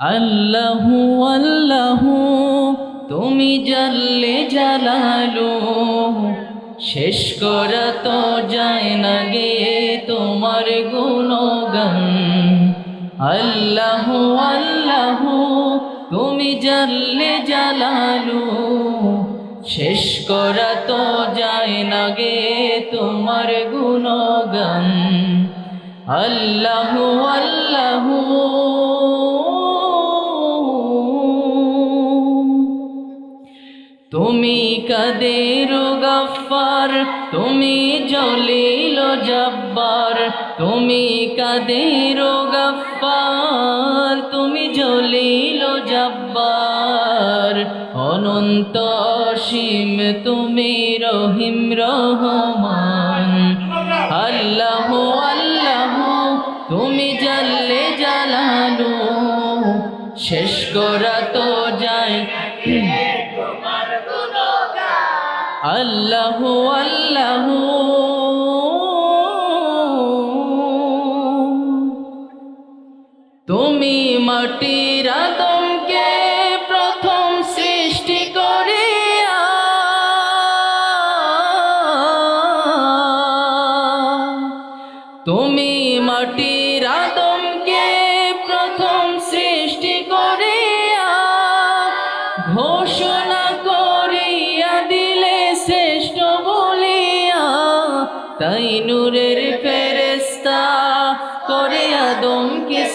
আল্লাহু আল্লাহু, তুমি জাল্লে জালালু। শেষ করা তো যায় না গে তোমার গুণগান। আল্লাহু আল্লাহু, তুমি জাল্লে জালালু। শেষ করা তো যায় না গে তোমার গুণগান। আল্লাহু আল্লাহু তুমি কাদের গফার তুমি জলিল জব্বার। তুমি কাদের গফার তুমি জলিল জব্বার। অনন্ত সীম তুমি রহিম রহমান। আল্লাহ আল্লাহ, তুমি জাল্লে জালালু। শেষ করা তো আল্লাহ আল্লাহ তুমি মাটির আদমকে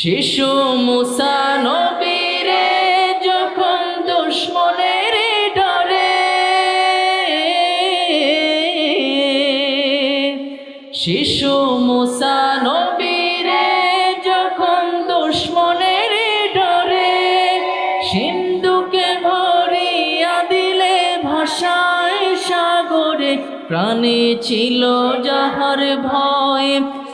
শিশু মুসা নবীরে যখন দুশ্মনের ডরে, শিশু মুসা নবীরে যখন দুশ্মনের ডরে, সিন্ধুকে ভরিয়া দিলে ভাষায় সাগরে, প্রাণে ছিল যাহার ভয়।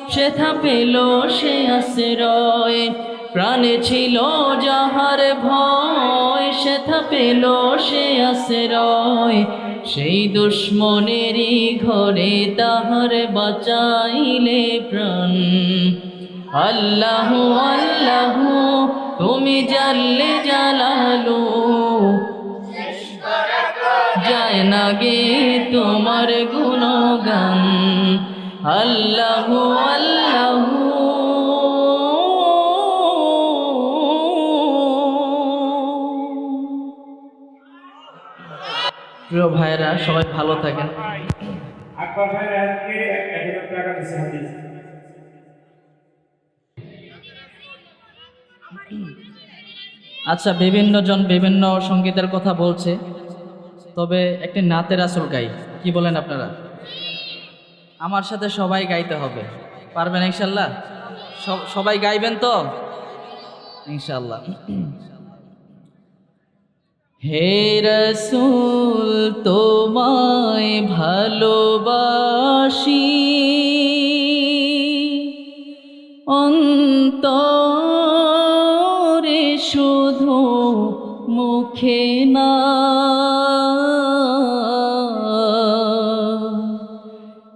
সেথা পেল সে আশ্রয়। প্রাণে ছিল যাহার ভয়, সেথা পেল সে আশ্রয়। সেই দুশ্মনেরই ঘরে তাহার বাঁচাইলে প্রাণ। আল্লাহ আল্লাহ, তুমি জানলে জালালু। যায় না গে তোমার গুণগান। আল্লাহ আল্লাহ। প্রিয় ভাইরা সবাই ভালো থাকেন। আকবর আজকে টাকা হাদিস। আচ্ছা বিভিন্ন জন বিভিন্ন সঙ্গীতের কথা বলছে তবে একটি নাতের আসল গাই কি বলেন আপনারা? আমার সাথে সবাই গাইতে হবে। পারবেন ইনশাল্লাহ? সবাই গাইবেন তো? ইনশাল্লাহ। হে রসুল, তোমায় ভালোবাসি।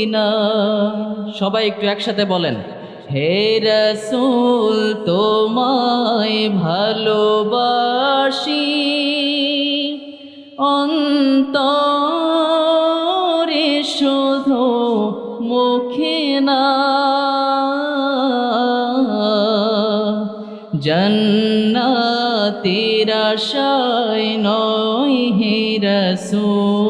ডরি না সবাই একটু একসাথে বলেন, হে রসুল, তোমায় ভালোবাসি। অন্তরে শুধু মুখে না। জন্নাতের আশায় নয় হে রসুল।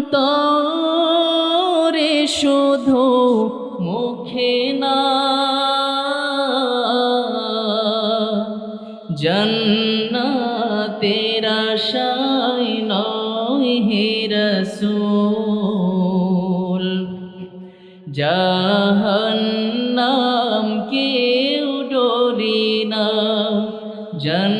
অন্তরে শুধু মুখে না। জন্নাতের আশায় নয় হে রসুল। জাহান্নাম কেউ ডরি না। জন্নাতের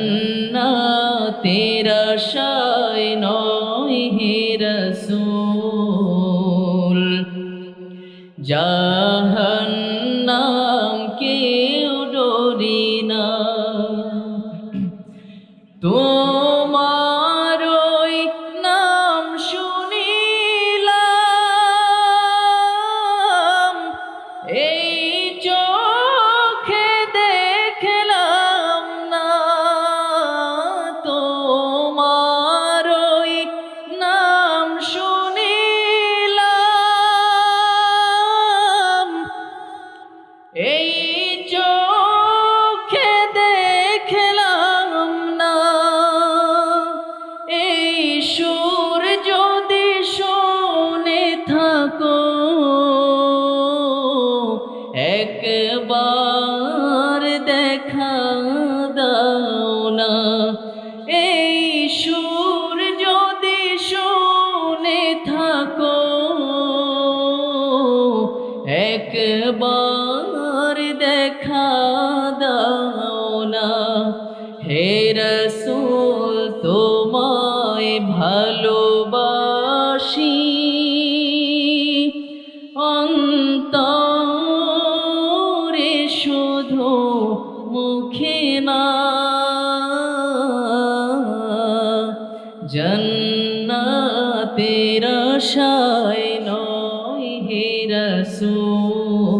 একবার দেখা দাও না। হে রসুল, তোমায় ভালোবাসি। অন্তরে শুধু মুখে না। জন্নাতের আশায় নয় হে রসুল।